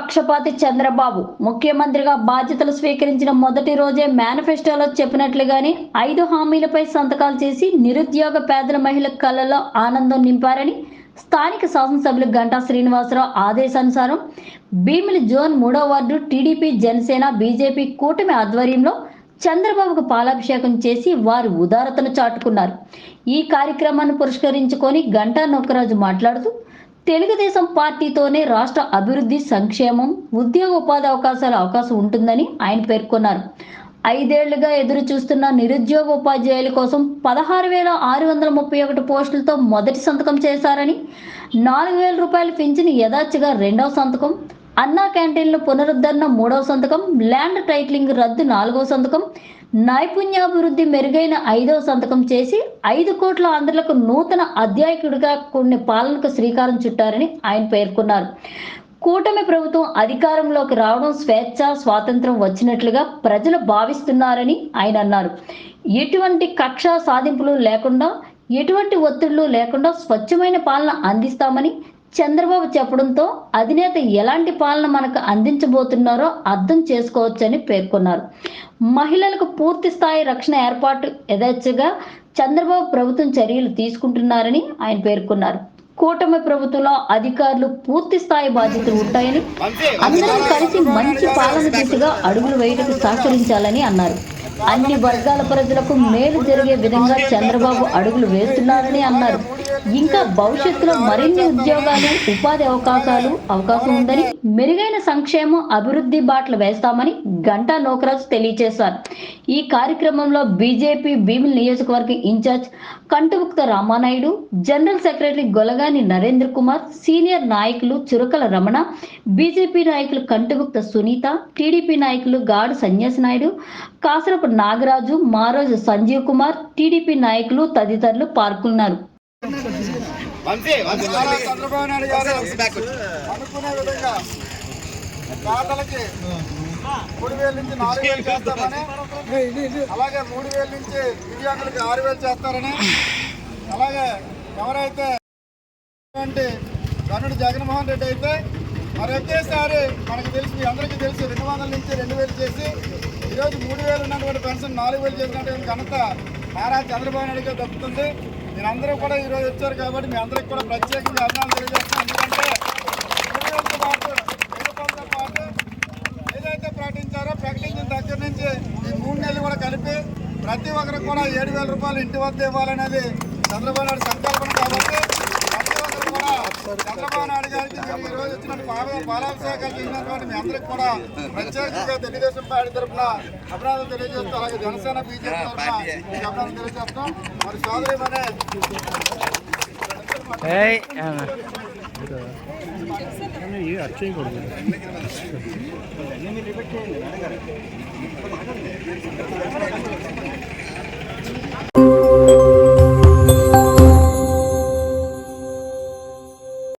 పక్షపాతి చంద్రబాబు ముఖ్యమంత్రిగా బాధ్యతలు స్వీకరించిన మొదటి రోజే మేనిఫెస్టోలో చెప్పినట్లుగానే ఐదు హామీలపై సంతకాలు చేసి నిరుద్యోగ పేదల మహిళ కళలో ఆనందం నింపారని స్థానిక శాసనసభ్యులు గంటా శ్రీనివాసరావు ఆదేశానుసారం భీమిలి జోన్ మూడో వార్డు టీడీపీ జనసేన బీజేపీ కూటమి ఆధ్వర్యంలో చంద్రబాబుకు పాలాభిషేకం చేసి వారి ఉదారతను చాటుకున్నారు. ఈ కార్యక్రమాన్ని పురస్కరించుకొని గంటా నొక్కరాజు మాట్లాడుతూ తెలుగుదేశం పార్టీతోనే రాష్ట్ర అభివృద్ధి సంక్షేమం ఉద్యోగ ఉపాధి అవకాశాల అవకాశం ఉంటుందని ఆయన పేర్కొన్నారు. ఐదేళ్ళుగా ఎదురు చూస్తున్న నిరుద్యోగ ఉపాధ్యాయుల కోసం పదహారు వేల ఆరు వందల ముప్పై ఒకటి పోస్టులతో మొదటి సంతకం చేశారని నాలుగు వేల రూపాయల పింఛను యథాచిగా రెండవ సంతకం అన్నా క్యాంటీన్లు పునరుద్ధరణ మూడవ సంతకం ల్యాండ్ టైటిలింగ్ రద్దు నాలుగవ సంతకం నైపుణ్యాభివృద్ధి మెరుగైన ఐదవ సంతకం చేసి ఐదు కోట్ల ఆంధ్రులకు నూతన అధ్యాయకుడిగా కొన్ని పాలనకు శ్రీకారం చుట్టారని ఆయన పేర్కొన్నారు. కూటమి ప్రభుత్వం అధికారంలోకి రావడం స్వేచ్ఛ స్వాతంత్రం వచ్చినట్లుగా ప్రజలు భావిస్తున్నారని ఆయన అన్నారు. ఎటువంటి కక్ష సాధింపులు లేకుండా ఎటువంటి ఒత్తిళ్ళు లేకుండా స్వచ్ఛమైన పాలన అందిస్తామని చంద్రబాబు చెప్పడంతో అధినేత ఎలాంటి పాలన మనకు అందించబోతున్నారో అర్థం చేసుకోవచ్చని పేర్కొన్నారు. మహిళలకు పూర్తి స్థాయి రక్షణ ఏర్పాటు యథేచ్ఛగా చంద్రబాబు ప్రభుత్వం చర్యలు తీసుకుంటున్నారని ఆయన పేర్కొన్నారు. కూటమి ప్రభుత్వంలో అధికారులు పూర్తి స్థాయి బాధ్యతలు ఉంటాయని అందరం కలిసి మంచి పాలన దిశగా అడుగులు వేయటకు సహకరించాలని అన్నారు. అన్ని వర్గాల ప్రజలకు మేలు జరిగే విధంగా చంద్రబాబు అడుగులు వేస్తున్నారని అన్నారు. ఇంకా భవిష్యత్తులో మరిన్ని ఉద్యోగాలు ఉపాధి అవకాశాలు అవకాశం ఉందని మెరుగైన సంక్షేమం అభివృద్ధి బాటలు వేస్తామని గంటా నోకరాజు తెలియజేశారు. ఈ కార్యక్రమంలో బీజేపీ భీమిలి నియోజకవర్గ incharge Kantumukta Ramanaidu general secretary Golagani Narendra Kumar senior నాయకులు చురకల రమణ బీజేపీ నాయకులు కంటుముక్త సునీత టీడీపీ నాయకులు గాడు సన్యాసి నాయుడు కాసరపు నాగరాజు మారోజు సంజీవ్ కుమార్ టీడీపీ నాయకులు తదితరులు పాల్గొన్నారు. మూడు వేల నుంచి నాలుగు వేలు చేస్తారని అలాగే మూడు వేల నుంచి దివ్యాంగులకి ఆరు వేలు చేస్తారని అలాగే ఎవరైతే గనుడు జగన్మోహన్ రెడ్డి అయితే మరి ఒకేసారి మనకు తెలిసి అందరికీ తెలిసి వందల నుంచి రెండు వేలు చేసి ఈరోజు మూడు వేలు ఉన్నటువంటి పెన్షన్ నాలుగు వేలు చేసినటువంటి ఘనత నారా చంద్రబాబు నాయుడుగా దక్కుతుంది. మీరందరూ కూడా ఈరోజు వచ్చారు కాబట్టి మీ అందరికి కూడా ప్రత్యేకంగా అభినందనలు తెలియజేస్తున్నాం ఎందుకంటే మూడు పాటు పాటు ఏదైతే ప్రకటించారో ప్రకటించిన దగ్గర నుంచి ఈ మూడు నెలలు కూడా కలిపి ప్రతి ఒక్కరికి కూడా ఏడు వేల రూపాయలు ఇంటి వద్ద ఇవ్వాలనేది చంద్రబాబు నాయుడు సంకల్పన కాబట్టి కూడా చంద్రబాబు నాయుడు గారికి మీరు ఈ రోజు వచ్చిన పాల పాలాభిషేకాలు చేసినటువంటి మీ అందరికి కూడా ప్రత్యేకంగా తెలుగుదేశం పార్టీ తరఫున అభినందనలు తెలియజేస్తూ అలాగే జనసేన బీజేపీ తరఫున మీకు అభినందనలు తెలియజేస్తాం మరి సోదరి అనే ఏయ్ రిపీట్ చేయండి